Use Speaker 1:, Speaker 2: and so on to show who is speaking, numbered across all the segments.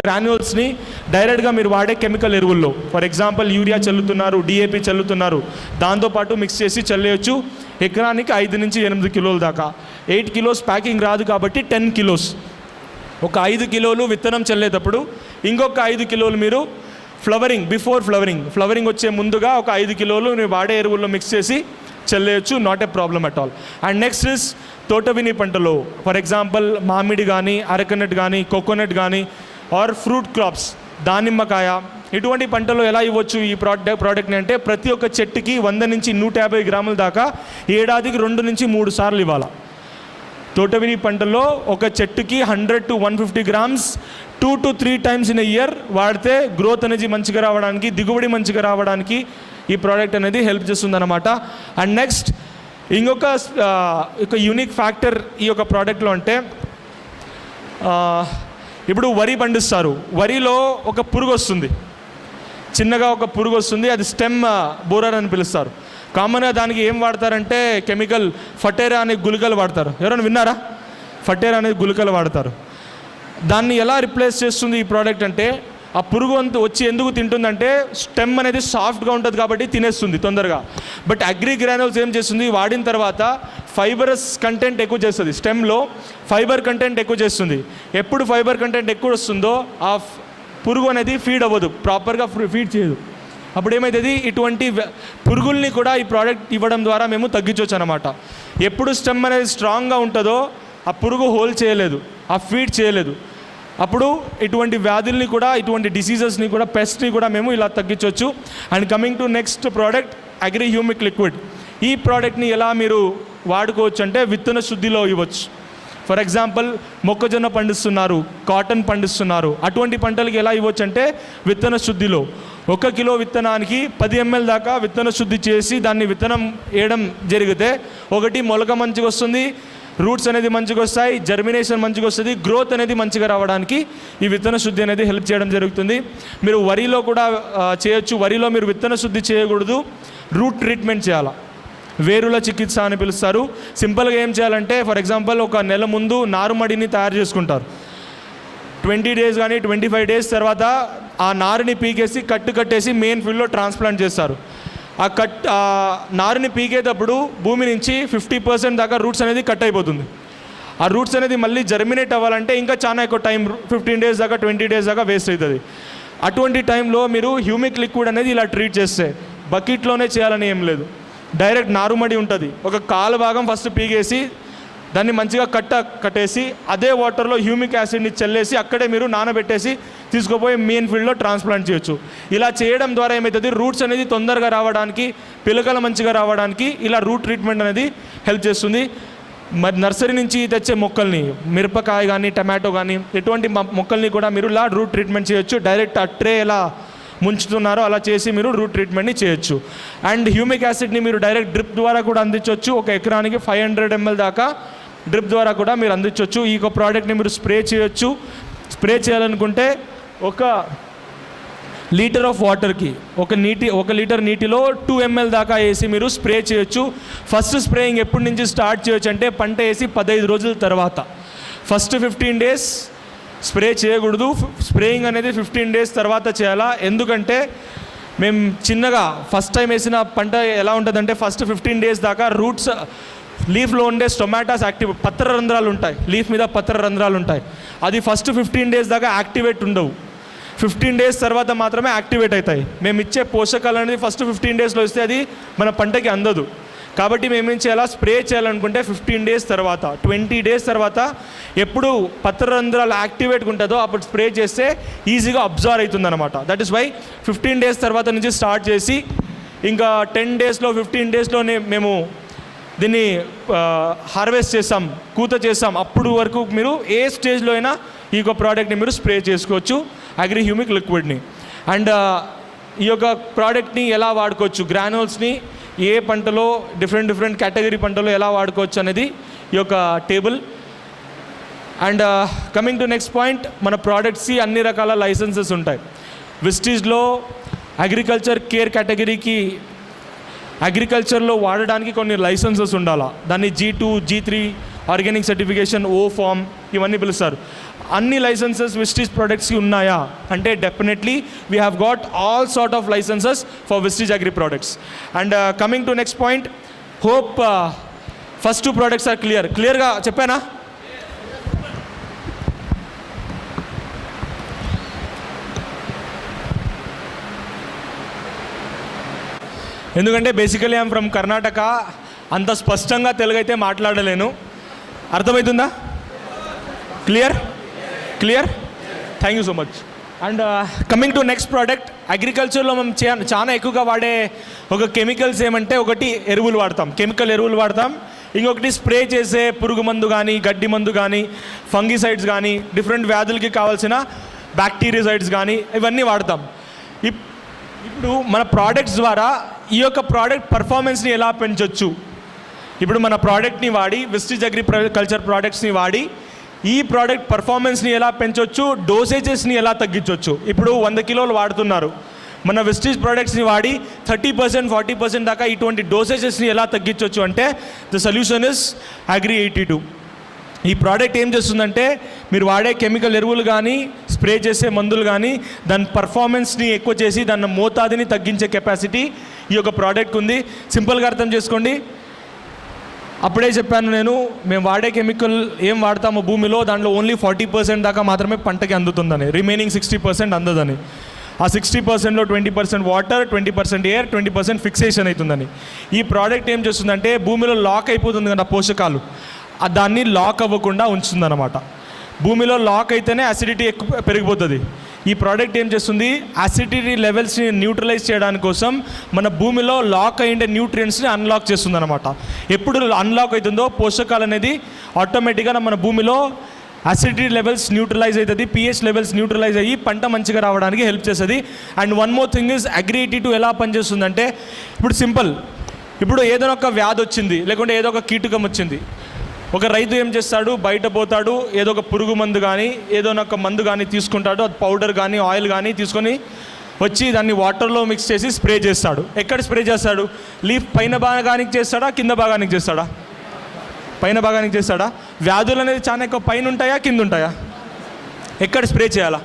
Speaker 1: గ్రాన్యూల్స్ని డైరెక్ట్గా మీరు వాడే కెమికల్ ఎరువుల్లో. ఫర్ ఎగ్జాంపుల్ యూరియా చల్లుతున్నారు డిఏపి చల్లుతున్నారు. దాంతోపాటు మిక్స్ చేసి చల్లేయచ్చు. ఎకరానికి ఐదు నుంచి ఎనిమిది కిలోల దాకా. ఎయిట్ కిలోస్ ప్యాకింగ్ రాదు కాబట్టి టెన్ కిలోస్. ఒక ఐదు కిలోలు విత్తనం చల్లేటప్పుడు ఇంకొక ఐదు కిలోలు మీరు ఫ్లవరింగ్ బిఫోర్ ఫ్లవరింగ్ ఫ్లవరింగ్ వచ్చే ముందుగా ఒక ఐదు కిలోలు మీరు వాడే ఎరువుల్లో మిక్స్ చేసి చల్లేయచ్చు. Not a problem at all and next is తోటవిని పంటలో. ఫర్ ఎగ్జాంపుల్ మామిడి కానీ అరకనట్ కానీ కోకోనట్ కానీ ఆర్ ఫ్రూట్ క్రాప్స్ దానిమ్మకాయ. ఇటువంటి పంటలు ఎలా ఇవ్వచ్చు ఈ ప్రోడక్ట్ ప్రోడక్ట్ని అంటే ప్రతి ఒక్క చెట్టుకి వంద నుంచి నూట యాభై గ్రాముల దాకా ఏడాదికి రెండు నుంచి మూడు సార్లు ఇవ్వాలి. తోటవిని పంటలో ఒక చెట్టుకి hundred to one fifty grams two to three times in year వాడితే గ్రోత్ అనేది మంచిగా రావడానికి దిగుబడి మంచిగా రావడానికి ఈ ప్రోడక్ట్ అనేది హెల్ప్ చేస్తుందన్నమాట. అండ్ నెక్స్ట్ ఇంకొక ఒక యూనిక్ ఫ్యాక్టర్ ఈ యొక్క ప్రోడక్ట్లో అంటే ఇప్పుడు వరి పండిస్తారు. వరిలో ఒక పురుగు వస్తుంది. చిన్నగా ఒక పురుగు వస్తుంది. అది స్టెమ్ బోరర్ అని పిలుస్తారు. కామన్గా దానికి ఏం వాడతారంటే కెమికల్ ఫటేరా అనే గుళికలు వాడతారు. ఎవరైనా విన్నారా? ఫటేరా అనే గుళికలు వాడతారు. దాన్ని ఎలా రిప్లేస్ చేస్తుంది ఈ ప్రోడక్ట్ అంటే ఆ పురుగు అంత వచ్చి ఎందుకు తింటుందంటే స్టెమ్ అనేది సాఫ్ట్గా ఉంటుంది కాబట్టి తినేస్తుంది తొందరగా. బట్ అగ్రి గ్రానోల్స్ ఏం చేస్తుంది? వాడిన తర్వాత ఫైబరస్ కంటెంట్ ఎక్కువ చేస్తుంది. స్టెమ్లో ఫైబర్ కంటెంట్ ఎక్కువ చేస్తుంది. ఎప్పుడు ఫైబర్ కంటెంట్ ఎక్కువ వస్తుందో ఆ పురుగు అనేది ఫీడ్ అవ్వదు. ప్రాపర్గా ఫీడ్ చేయదు. అప్పుడు ఏమవుతుంది ఇటువంటి పురుగుల్ని కూడా ఈ ప్రోడక్ట్ ఇవ్వడం ద్వారా మేము తగ్గించవచ్చు అనమాట ఎప్పుడు స్టెమ్ అనేది స్ట్రాంగ్గా ఉంటుందో ఆ పురుగు హోల్ చేయలేదు. ఆ ఫీడ్ చేయలేదు. అప్పుడు ఇటువంటి వ్యాధుల్ని కూడా ఇటువంటి డిసీజెస్ని కూడా పెస్ట్ని కూడా మేము ఇలా తగ్గించవచ్చు and coming to next product agri humic liquid ఈ ప్రోడక్ట్ని ఎలా మీరు వాడుకోవచ్చు అంటే విత్తన శుద్ధిలో ఇవ్వచ్చు. ఫర్ ఎగ్జాంపుల్ మొక్కజొన్న పండిస్తున్నారు కాటన్ పండిస్తున్నారు. అటువంటి పంటలకి ఎలా ఇవ్వచ్చు అంటే విత్తన శుద్ధిలో. ఒక కిలో విత్తనానికి పది ఎంఎల్ దాకా విత్తన శుద్ధి చేసి దాన్ని విత్తనం వేయడం జరిగితే ఒకటి మొలక మంచిగా వస్తుంది రూట్స్ అనేది మంచిగా వస్తాయి జర్మినేషన్ మంచిగా వస్తుంది గ్రోత్ అనేది మంచిగా రావడానికి ఈ విత్తన శుద్ధి అనేది హెల్ప్ చేయడం జరుగుతుంది. మీరు వరిలో కూడా చేయొచ్చు. వరిలో మీరు విత్తన శుద్ధి చేయకూడదు రూట్ ట్రీట్మెంట్ చేయాలా. వేరుల చికిత్స అని పిలుస్తారు. సింపుల్గా ఏం చేయాలంటే ఫర్ ఎగ్జాంపుల్ ఒక నెల ముందు నారుమడిని తయారు చేసుకుంటారు. ట్వంటీ డేస్ కానీ ట్వంటీ ఫైవ్ డేస్ తర్వాత ఆ నారుని పీకేసి కట్టు కట్టేసి మెయిన్ ఫీల్డ్లో ట్రాన్స్ప్లాంట్ చేస్తారు. ఆ కట్ ఆ నారుని పీకేటప్పుడు భూమి నుంచి ఫిఫ్టీ పర్సెంట్ దాకా రూట్స్ అనేది కట్ అయిపోతుంది. ఆ రూట్స్ అనేది మళ్ళీ జర్మినేట్ అవ్వాలంటే ఇంకా చాలా ఎక్కువ టైం ఫిఫ్టీన్ డేస్ దాకా ట్వంటీ డేస్ దాకా వేస్ట్ అవుతుంది. అటువంటి టైంలో మీరు హ్యూమిక్ లిక్విడ్ అనేది ఇలా ట్రీట్ చేస్తే బకెట్లోనే చేయాలని ఏం లేదు. డైరెక్ట్ నారుమడి ఉంటుంది. ఒక కాలు భాగం ఫస్ట్ పీగేసి దాన్ని మంచిగా కట్ట కట్టేసి అదే వాటర్లో హ్యూమిక్ యాసిడ్ని చల్లేసి అక్కడే మీరు నానబెట్టేసి తీసుకుపోయి మెయిన్ ఫీల్డ్లో ట్రాన్స్ప్లాంట్ చేయొచ్చు. ఇలా చేయడం ద్వారా ఏమవుతుంది రూట్స్ అనేది తొందరగా రావడానికి పిలకలు మంచిగా రావడానికి ఇలా రూట్ ట్రీట్మెంట్ అనేది హెల్ప్ చేస్తుంది. మరి నర్సరీ నుంచి తెచ్చే మొక్కల్ని మిరపకాయ కానీ టమాటో కానీ ఎటువంటి మొక్కల్ని కూడా మీరు ఇలా రూట్ ట్రీట్మెంట్ చేయొచ్చు. డైరెక్ట్ అట్రే ఎలా ముంచుతున్నారో అలా చేసి మీరు రూట్ ట్రీట్మెంట్ని చేయొచ్చు. అండ్ హ్యూమిక్ యాసిడ్ని మీరు డైరెక్ట్ డ్రిప్ ద్వారా కూడా అందించవచ్చు ఒక ఎకరానికి ఫైవ్ హండ్రెడ్ ఎంఎల్ దాకా డ్రిప్ ద్వారా కూడా మీరు అందించవచ్చు. ఈ యొక్క ప్రోడక్ట్ని మీరు స్ప్రే చేయొచ్చు. స్ప్రే చేయాలనుకుంటే ఒక లీటర్ ఆఫ్ వాటర్కి ఒక నీటి ఒక లీటర్ నీటిలో టూ ఎంఎల్ దాకా వేసి మీరు స్ప్రే చేయొచ్చు. ఫస్ట్ స్ప్రేయింగ్ ఎప్పటి నుంచి స్టార్ట్ చేయొచ్చు అంటే పంట వేసి పదహైదు రోజుల తర్వాత. ఫస్ట్ ఫిఫ్టీన్ డేస్ స్ప్రే చేయకూడదు. స్ప్రేయింగ్ అనేది ఫిఫ్టీన్ డేస్ తర్వాత చేయాలా? ఎందుకంటే మేము చిన్నగా ఫస్ట్ టైం వేసిన పంట ఎలా ఉంటుందంటే ఫస్ట్ ఫిఫ్టీన్ డేస్ దాకా రూట్స్ లీఫ్లో ఉండే స్టొమాటాస్ యాక్టివ్ పత్ర రంధ్రాలు ఉంటాయి లీఫ్ మీద పత్ర రంధ్రాలు ఉంటాయి అది ఫస్ట్ ఫిఫ్టీన్ డేస్ దాకా యాక్టివేట్ ఉండవు. ఫిఫ్టీన్ డేస్ తర్వాత మాత్రమే యాక్టివేట్ అవుతాయి. మేము ఇచ్చే పోషకాలు అనేది ఫస్ట్ ఫిఫ్టీన్ డేస్లో ఇస్తే అది మన పంటకి అందదు. కాబట్టి మేము ఏం చేయాలా? స్ప్రే చేయాలనుకుంటే ఫిఫ్టీన్ డేస్ తర్వాత ట్వంటీ డేస్ తర్వాత ఎప్పుడు పత్రరంధ్రాలు యాక్టివేట్గా ఉంటుందో అప్పుడు స్ప్రే చేస్తే ఈజీగా అబ్జర్వ్ అవుతుంది అనమాట that is why fifteen days తర్వాత నుంచి స్టార్ట్ చేసి ఇంకా టెన్ డేస్లో ఫిఫ్టీన్ డేస్లోనే మేము దీన్ని హార్వెస్ట్ చేసాం కూత చేసాం అప్పుడు వరకు మీరు ఏ స్టేజ్లో అయినా ఈ యొక్క ప్రోడక్ట్ని మీరు స్ప్రే చేసుకోవచ్చు అగ్రి హ్యూమిక్ లిక్విడ్ని అండ్ ఈ యొక్క ప్రోడక్ట్ని ఎలా వాడుకోవచ్చు? గ్రానుల్స్ని ఏ పంటలో డిఫరెంట్ డిఫరెంట్ కేటగిరీ పంటలో ఎలా వాడుకోవచ్చు అనేది ఈ యొక్క table and coming to next point మన ప్రోడక్ట్స్కి అన్ని రకాల లైసెన్సెస్ ఉంటాయి. విస్టీజ్లో అగ్రికల్చర్ కేర్ కేటగిరీకి అగ్రికల్చర్లో వాడడానికి కొన్ని లైసెన్సెస్ ఉండాలా? దాన్ని G two G three organic certification O form ఇవన్నీ పిలుస్తారు. అన్ని లైసెన్సెస్ విస్టీజ్ ప్రొడక్ట్స్కి ఉన్నాయా? అంటే definitely we have got all sort of licences for Vestige agri products. And coming to next point hope first two products are clear క్లియర్గా చెప్పానా? ఎందుకంటే basically I'm from Karnataka అంత స్పష్టంగా తెలుగు అయితే మాట్లాడలేను అర్థమవుతుందా clear clear thank you so much and coming to next product అగ్రికల్చర్లో మనం చా- చాలా ఎక్కువగా వాడే ఒక కెమికల్స్ ఏమంటే ఒకటి ఎరువులు వాడతాం. కెమికల్ ఎరువులు వాడతాం. ఇంకొకటి స్ప్రే చేసే పురుగు మందు కానీ గడ్డి మందు కానీ ఫంగిసైడ్స్ కానీ డిఫరెంట్ వ్యాధులకి కావాల్సిన బ్యాక్టీరియాసైడ్స్ కానీ ఇవన్నీ వాడతాం. ఇప్పుడు మన ప్రోడక్ట్స్ ద్వారా ఈ యొక్క ప్రోడక్ట్ పర్ఫార్మెన్స్ని ఎలా పెంచవచ్చు ఇప్పుడు మన ప్రోడక్ట్ని వాడి విస్టిజ్ అగ్రి కల్చర్ ప్రోడక్ట్స్ని వాడి ఈ ప్రోడక్ట్ పర్ఫార్మెన్స్ని ఎలా పెంచవచ్చు డోసేజెస్ని ఎలా తగ్గించవచ్చు ఇప్పుడు వంద కిలోలు వాడుతున్నారు. మన విస్టిజ్ ప్రోడక్ట్స్ని వాడి థర్టీ పర్సెంట్ ఫార్టీ పర్సెంట్ దాకా ఇటువంటి డోసేజెస్ని ఎలా తగ్గించవచ్చు అంటే the solution is agri eighty two ఈ ప్రోడక్ట్ ఏం చేస్తుందంటే మీరు వాడే కెమికల్ ఎరువులు కానీ స్ప్రే చేసే మందులు కానీ దాని పర్ఫార్మెన్స్ని ఎక్కువ చేసి దాని మోతాదుని తగ్గించే కెపాసిటీ ఈ యొక్క ప్రోడక్ట్కి ఉంది. సింపుల్గా అర్థం చేసుకోండి. అప్పుడే చెప్పాను నేను మేము వాడే కెమికల్ ఏం వాడతామో భూమిలో దాంట్లో ఓన్లీ ఫార్టీ పర్సెంట్ దాకా మాత్రమే పంటకి అందుతుందని రిమైనింగ్ సిక్స్టీ పర్సెంట్ అందదని. ఆ సిక్స్టీ పర్సెంట్లో twenty percent water twenty percent air twenty percent fixation అవుతుందని. ఈ ప్రోడక్ట్ ఏం చేస్తుందంటే భూమిలో లాక్ అయిపోతుంది కదా పోషకాలు దాన్ని లాక్ అవ్వకుండా ఉంచుతుందన్నమాట. భూమిలో లాక్ అయితేనే అసిడిటీ ఎక్కువ పెరిగిపోతుంది. ఈ ప్రోడక్ట్ ఏం చేస్తుంది? అసిడిటీ లెవెల్స్ని న్యూట్రలైజ్ చేయడానికి కోసం మన భూమిలో లాక్ అయ్యే న్యూట్రియంట్స్ని అన్లాక్ చేస్తుంది అనమాట ఎప్పుడు అన్లాక్ అవుతుందో పోషకాలు అనేది ఆటోమేటిక్గా మన భూమిలో అసిడిటీ లెవెల్స్ న్యూట్రలైజ్ అవుతుంది పిహెచ్ లెవెల్స్ న్యూట్రలైజ్ అయ్యి పంట మంచిగా రావడానికి హెల్ప్ చేస్తుంది. And one more thing is అగ్రిటీ టు ఎలా పనిచేస్తుందంటే ఇప్పుడు సింపుల్ ఇప్పుడు ఏదైనా ఒక వ్యాధి వచ్చింది లేకుంటే ఏదో ఒక కీటకం వచ్చింది. ఒక రైతు ఏం చేస్తాడు? బయట పోతాడు. ఏదో ఒక పురుగు మందు కానీ ఏదో ఒక మందు కానీ తీసుకుంటాడు. అది పౌడర్ కానీ ఆయిల్ కానీ తీసుకొని వచ్చి దాన్ని వాటర్లో మిక్స్ చేసి స్ప్రే చేస్తాడు. ఎక్కడ స్ప్రే చేస్తాడు? లీఫ్ పైన భాగానికి చేస్తాడా? కింద భాగానికి చేస్తాడా? పైన భాగానికి చేస్తాడా? వ్యాధులు అనేది చాలా ఎక్కువ పైన ఉంటాయా కింద ఉంటాయా? ఎక్కడ స్ప్రే చేయాలా?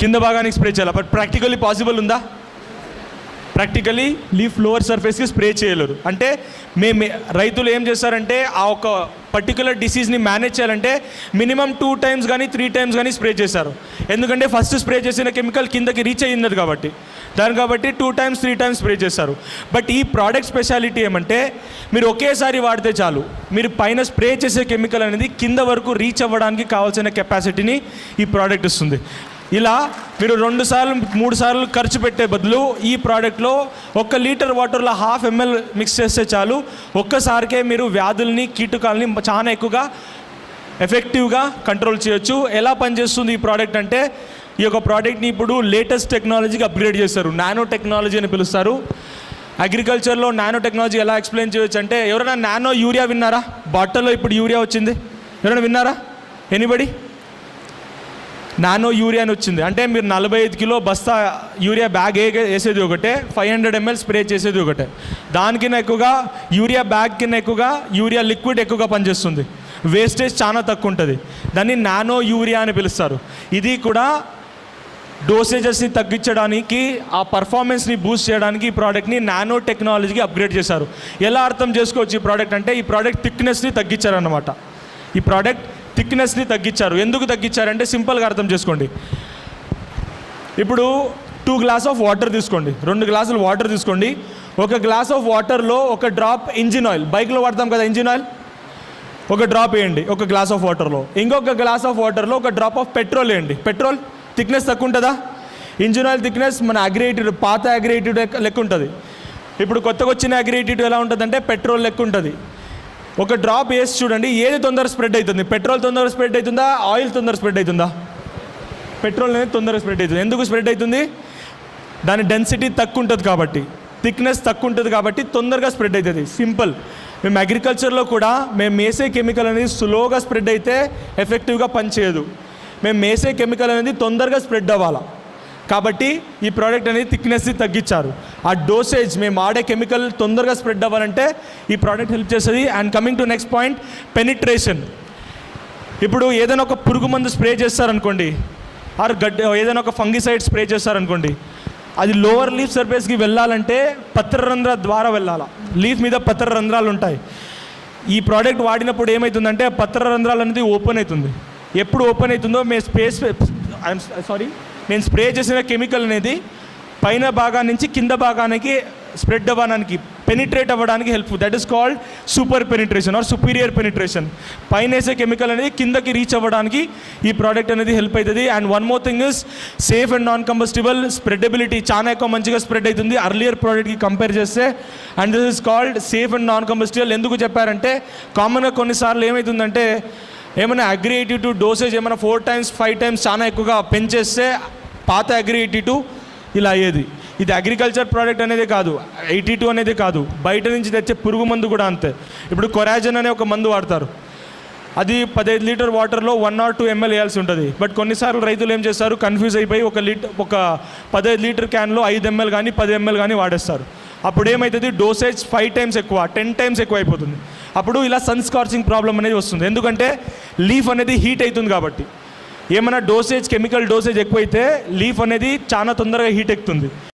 Speaker 1: కింద భాగానికి స్ప్రే చేయాలా? బట్ ప్రాక్టికల్లీ పాసిబుల్ ఉందా? ప్రాక్టికలీ లీఫ్ లోవర్ సర్ఫేస్కి స్ప్రే చేయలేరు. అంటే మేము రైతులు ఏం చేస్తారంటే ఆ ఒక పర్టికులర్ డిసీజ్ని మేనేజ్ చేయాలంటే మినిమం టూ టైమ్స్ కానీ త్రీ టైమ్స్ కానీ స్ప్రే చేశారు. ఎందుకంటే ఫస్ట్ స్ప్రే చేసిన కెమికల్ కిందకి రీచ్ అయ్యింది కాబట్టి. దాని కాబట్టి two times three times spray చేస్తారు బట్ ఈ ప్రోడక్ట్ స్పెషాలిటీ ఏమంటే మీరు ఒకేసారి వాడితే చాలు. మీరు పైన స్ప్రే చేసే కెమికల్ అనేది కింద వరకు రీచ్ అవ్వడానికి కావాల్సిన కెపాసిటీని ఈ ప్రోడక్ట్ ఇస్తుంది. ఇలా మీరు రెండు సార్లు మూడు సార్లు ఖర్చు పెట్టే బదులు ఈ ప్రోడక్ట్లో ఒక లీటర్ వాటర్లో హాఫ్ ఎంఎల్ మిక్స్ చేస్తే చాలు. ఒక్కసారికే మీరు వ్యాధుల్ని కీటకాలని చాలా ఎక్కువగా ఎఫెక్టివ్గా కంట్రోల్ చేయొచ్చు. ఎలా పనిచేస్తుంది ఈ ప్రోడక్ట్ అంటే ఈ యొక్క ప్రోడక్ట్ని ఇప్పుడు లేటెస్ట్ టెక్నాలజీకి అప్గ్రేడ్ చేస్తారు నానో టెక్నాలజీ అని పిలుస్తారు. అగ్రికల్చర్లో నానో టెక్నాలజీ ఎలా ఎక్స్ప్లెయిన్ చేయొచ్చు అంటే ఎవరైనా నానో యూరియా విన్నారా? బాటల్లో ఇప్పుడు యూరియా వచ్చింది. ఎవరైనా విన్నారా? ఎనీబడి? నానో యూరియా అని వచ్చింది. అంటే మీరు నలభై ఐదు కిలో బస్తా యూరియా బ్యాగ్ ఏ వేసేది ఒకటే ఫైవ్ హండ్రెడ్ ఎంఎల్ స్ప్రే చేసేది ఒకటే. దానికన్నా ఎక్కువగా యూరియా బ్యాగ్ కింద ఎక్కువగా యూరియా లిక్విడ్ ఎక్కువగా పనిచేస్తుంది. వేస్టేజ్ చాలా తక్కువ ఉంటుంది దాన్ని నానో యూరియా అని పిలుస్తారు. ఇది కూడా డోసేజెస్ని తగ్గించడానికి ఆ పర్ఫార్మెన్స్ని బూస్ట్ చేయడానికి ఈ ప్రోడక్ట్ని నానో టెక్నాలజీకి అప్గ్రేడ్ చేశారు. ఎలా అర్థం చేసుకోవచ్చు ఈ ప్రోడక్ట్ అంటే ఈ ప్రోడక్ట్ థిక్నెస్ని తగ్గించారన్నమాట. ఈ ప్రోడక్ట్ థిక్నెస్ని తగ్గించారు. ఎందుకు తగ్గించారంటే సింపుల్గా అర్థం చేసుకోండి. ఇప్పుడు టూ గ్లాస్ ఆఫ్ వాటర్ తీసుకోండి. రెండు గ్లాసులు వాటర్ తీసుకోండి. ఒక గ్లాస్ ఆఫ్ వాటర్లో ఒక డ్రాప్ ఇంజిన్ ఆయిల్ బైక్లో వాడతాం కదా ఇంజిన్ ఆయిల్ ఒక డ్రాప్ వేయండి ఒక గ్లాస్ ఆఫ్ వాటర్లో ఇంకొక గ్లాస్ ఆఫ్ వాటర్లో ఒక డ్రాప్ ఆఫ్ పెట్రోల్ వేయండి. పెట్రోల్ థిక్నెస్ తక్కువ ఉంటుందా? ఇంజిన్ ఆయిల్ థిక్నెస్ మన అగ్రేటెడ్ పాత అగ్రేటెడ్ లెక్క ఉంటుంది. ఇప్పుడు కొత్తగా వచ్చిన అగ్రేటెడ్ ఎలా ఉంటుందంటే పెట్రోల్ లెక్క ఉంటుంది. ఒక డ్రాప్ వేసి చూడండి. ఏది తొందర స్ప్రెడ్ అవుతుంది? పెట్రోల్ తొందర స్ప్రెడ్ అవుతుందా? ఆయిల్ తొందర స్ప్రెడ్ అవుతుందా? పెట్రోల్ అనేది తొందరగా స్ప్రెడ్ అవుతుంది. ఎందుకు స్ప్రెడ్ అవుతుంది? దాని డెన్సిటీ తక్కువ ఉంటుంది కాబట్టి. థిక్నెస్ తక్కువ ఉంటుంది కాబట్టి తొందరగా స్ప్రెడ్ అవుతుంది. సింపుల్. మేము అగ్రికల్చర్లో కూడా మేము మేసే కెమికల్ అనేది స్లోగా స్ప్రెడ్ అయితే ఎఫెక్టివ్గా పనిచేయదు. మేము మేసే కెమికల్ అనేది తొందరగా స్ప్రెడ్ అవ్వాలా? కాబట్టి ఈ ప్రోడక్ట్ అనేది థిక్నెస్ని తగ్గించారు. ఆ డోసేజ్ మేము ఆడే కెమికల్ తొందరగా స్ప్రెడ్ అవ్వాలంటే ఈ ప్రోడక్ట్ హెల్ప్ చేస్తుంది. And coming to next point penetration ఇప్పుడు ఏదైనా ఒక పురుగు మందు స్ప్రే చేస్తారనుకోండి ఆర్ గడ్డ ఏదైనా ఒక ఫంగిసైడ్ స్ప్రే చేస్తారనుకోండి అది లోవర్ లీఫ్ సర్ఫేస్కి వెళ్ళాలంటే పత్రరంధ్ర ద్వారా వెళ్ళాలా. లీఫ్ మీద పత్ర రంధ్రాలు ఉంటాయి. ఈ ప్రోడక్ట్ వాడినప్పుడు ఏమవుతుందంటే పత్ర రంధ్రాలు అనేది ఓపెన్ అవుతుంది. ఎప్పుడు ఓపెన్ అవుతుందో మేము స్పేస్ ఐఎమ్ సారీ నేను స్ప్రే చేసిన కెమికల్ అనేది పైన భాగాన్ని నుంచి కింద భాగానికి స్ప్రెడ్ అవ్వడానికి పెనిట్రేట్ అవ్వడానికి help that is called super penetration or superior penetration పైన వేసే కెమికల్ అనేది కిందకి రీచ్ అవ్వడానికి ఈ ప్రోడక్ట్ అనేది హెల్ప్ అవుతుంది. And one more thing is safe and non combustible spreadability చాలా ఎక్కువ మంచిగా స్ప్రెడ్ అవుతుంది. అర్లియర్ ప్రోడక్ట్కి కంపేర్ చేస్తే and this is called safe and non combustible ఎందుకు చెప్పారంటే కామన్గా కొన్నిసార్లు ఏమవుతుందంటే ఏమైనా అగ్రి టు డోసేజ్ ఏమైనా ఫోర్ టైమ్స్ ఫైవ్ టైమ్స్ చాలా ఎక్కువగా పెంచేస్తే పాత అగ్రి ఎయిటీ ఇలా అయ్యేది. ఇది అగ్రికల్చర్ ప్రోడక్ట్ అనేది కాదు ఎయిటీ టూ అనేది కాదు. బయట నుంచి తెచ్చే పురుగు మందు కూడా అంతే. ఇప్పుడు కొరాజన్ అనే ఒక మందు వాడతారు. అది పదహైదు లీటర్ వాటర్లో వన్ ఆర్ టూ ఎంఎల్ వేయాల్సి ఉంటుంది. బట్ కొన్నిసార్లు రైతులు ఏం చేస్తారు? కన్ఫ్యూజ్ అయిపోయి ఒక లీటర్ ఒక పదహైదు లీటర్ క్యాన్లో ఐదు ఎంఎల్ కానీ పది ఎంఎల్ కానీ వాడేస్తారు. అప్పుడు ఏమవుతుంది డోసేజ్ ఫైవ్ టైమ్స్ ఎక్కువ టెన్ టైమ్స్ ఎక్కువ అయిపోతుంది అప్పుడు ఇలా సన్ స్కార్చింగ్ ప్రాబ్లం అనేది వస్తుంది. ఎందుకంటే లీఫ్ అనేది హీట్ అవుతుంది కాబట్టి. ఏమైనా డోసేజ్ కెమికల్ డోసేజ్ ఎక్కువైతే లీఫ్ అనేది చాలా తొందరగా హీట్ ఎక్కుతుంది.